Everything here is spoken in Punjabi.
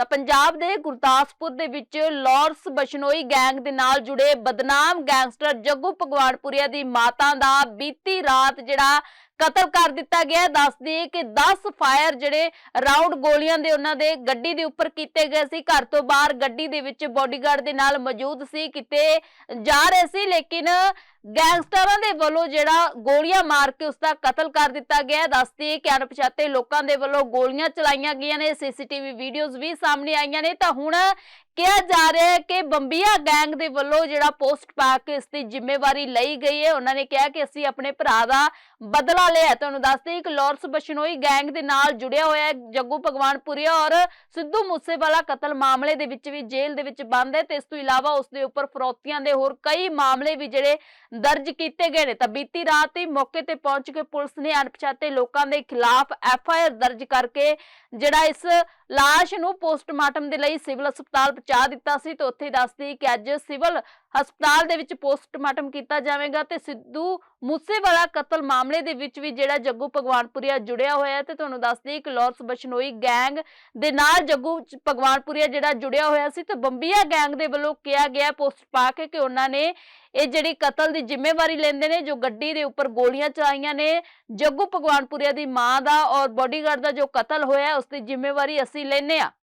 ਤਾਂ ਪੰਜਾਬ ਦੇ ਗੁਰਦਾਸਪੁਰ ਦੇ ਵਿੱਚ ਲਾਰੈਂਸ ਬਸ਼ਨੋਈ ਗੈਂਗ ਦੇ ਨਾਲ ਜੁੜੇ ਬਦਨਾਮ ਗੈਂਗਸਟਰ ਜੱਗੂ ਭਗਵਾਨਪੁਰੀਆ ਦੀ ਮਾਤਾ ਦਾ ਬੀਤੀ ਰਾਤ ਜਿਹੜਾ ਕਤਲ ਕਰ ਦਿੱਤਾ ਗਿਆ। ਦੱਸ ਦਈਏ ਕਿ 10 ਫਾਇਰ ਜਿਹੜੇ ਰਾਉਂਡ ਗੋਲੀਆਂ ਦੇ ਉਹਨਾਂ ਦੇ ਗੱਡੀ ਦੇ ਉੱਪਰ ਕੀਤੇ ਗਏ ਸੀ। ਘਰ ਤੋਂ ਬਾਹਰ ਗੱਡੀ ਦੇ ਵਿੱਚ ਬਾਡੀਗਾਰਡ ਦੇ ਨਾਲ ਮੌਜੂਦ ਸੀ। ਕਿਤੇ ਜਾ ਰਹੇ ਸੀ, ਲੇਕਿਨ ਗੈਂਗਸਟਰਾਂ ਦੇ ਵੱਲੋਂ ਜਿਹੜਾ ਗੋਲੀਆਂ ਮਾਰ ਕੇ ਉਸ ਦਾ ਕਤਲ ਕਰ ਦਿੱਤਾ ਗਿਆ। ਹੈ। ਕਿ ਅਣਪਛਾਤੇ ਲੋਕਾਂ ਦੇ ਵੱਲੋਂ ਗੋਲੀਆਂ ਚਲਾਈਆਂ ਗਈਆਂ ਨੇ। ਸੀਸੀਟੀਵੀ ਵੀਡੀਓਜ਼ ਵੀ ਸਾਹਮਣੇ ਆਈਆਂ ਨੇ। ਤਾਂ ਹੁਣ ਕਿਹਾ ਜਾ ਰਿਹਾ ਹੈ ਕਿ ਬੰਬੀਆ ਗੈਂਗ ਦੇ ਵੱਲੋਂ ਜਿਹੜਾ ਪੋਸਟ ਪਾ ਕੇ ਇਸ ਦੀ ਜ਼ਿੰਮੇਵਾਰੀ ਲਈ ਗਈ ਹੈ। ਉਹਨਾਂ ਨੇ ਕਿਹਾ ਕਿ ਅਸੀਂ ਆਪਣੇ ਭਰਾ ਦਾ ਬਦਲਾ ਲਿਆ ਤੁਹਾਨੂੰ ਦੱਸਦੇ ਇੱਕ ਲਾਰੈਂਸ ਬਸ਼ਨੋਈ ਗੈਂਗ ਦੇ ਨਾਲ ਜੁੜਿਆ ਹੋਇਆ ਹੈ ਜੱਗੂ ਭਗਵਾਨਪੁਰੀਆ ਔਰ ਸਿੱਧੂ ਮੂਸੇਵਾਲਾ ਕਤਲ ਮਾਮਲੇ ਦੇ ਵਿੱਚ ਵੀ ਜੇਲ੍ਹ ਦੇ ਵਿੱਚ ਬੰਦ ਹੈ ਤੇ ਇਸ ਤੋਂ ਇਲਾਵਾ ਉਸ ਦੇ ਉੱਪਰ ਫਰੋਤੀਆਂ ਦੇ ਹੋਰ ਕਈ ਮਾਮਲੇ ਵੀ ਜਿਹੜੇ ਦਰਜ ਕੀਤੇ ਗਏ ਨੇ। ਤਾਂ ਬੀਤੀ ਰਾਤ ਹੀ ਮੌਕੇ ਤੇ ਪਹੁੰਚ ਕੇ ਪੁਲਿਸ ਨੇ ਅਣਪਛਾਤੇ ਲੋਕਾਂ ਦੇ ਖਿਲਾਫ ਐਫ ਆਈ ਆਰ ਦਰਜ ਕਰਕੇ ਜਿਹੜਾ ਇਸ ਲਾਸ਼ ਨੂੰ ਪੋਸਟਮਾਰਟਮ ਦੇ ਲਈ ਸਿਵਲ ਹਸਪਤਾਲ ਪਹੁੰਚਾ ਦਿੱਤਾ ਸੀ ਤੇ ਉੱਥੇ ਦੱਸਦੀ ਕਿ ਅੱਜ ਸਿਵਲ ਹਸਪਤਾਲ ਦੇ ਵਿੱਚ ਪੋਸਟਮਾਰਟਮ ਕੀਤਾ ਜਾਵੇਗਾ ਤੇ ਸਿੱਧੂ ਮੂਸੇਵਾਲਾ ਕਤਲ ਮਾਮਲੇ ਦੇ ਵਿੱਚ ਵੀ ਜਿਹੜਾ ਜੱਗੂ ਭਗਵਾਨਪੁਰੀਆ ਜੁੜਿਆ ਹੋਇਆ ਹੈ ਤੇ ਤੁਹਾਨੂੰ ਦੱਸਦੀ ਕਿ ਲਾਰੈਂਸ ਬਸ਼ਨੋਈ ਗੈਂਗ ਦੇ ਨਾਲ ਜੱਗੂ ਭਗਵਾਨਪੁਰੀਆ ਜਿਹੜਾ ਜੁੜਿਆ ਹੋਇਆ ਸੀ ਤੇ ਬੰਬੀਆ ਗੈਂਗ ਦੇ ਵੱਲੋਂ ਕਿਹਾ ਗਿਆ ਪੋਸਟ ਪਾ ਕੇ ਕਿ ਉਹਨਾਂ ਨੇ ਇਹ ਜਿਹੜੀ ਕਤਲ ਦੀ ਜ਼ਿੰਮੇਵਾਰੀ ਲੈਂਦੇ ਨੇ, ਜੋ ਗੱਡੀ ਦੇ ਉੱਪਰ ਗੋਲੀਆਂ ਚਲਾਈਆਂ ਨੇ, ਜੱਗੂ ਭਗਵਾਨਪੁਰੀਆ ਦੀ ਮਾਂ ਦਾ ਔਰ ਬਾਡੀਗਾਰਡ ਦਾ ਜੋ ਕਤਲ ਹੋਇਆ ਉਸ ਦੀ ਜ਼ਿੰਮੇਵਾਰੀ ਅਸੀਂ ਲੈਨੇ ਆ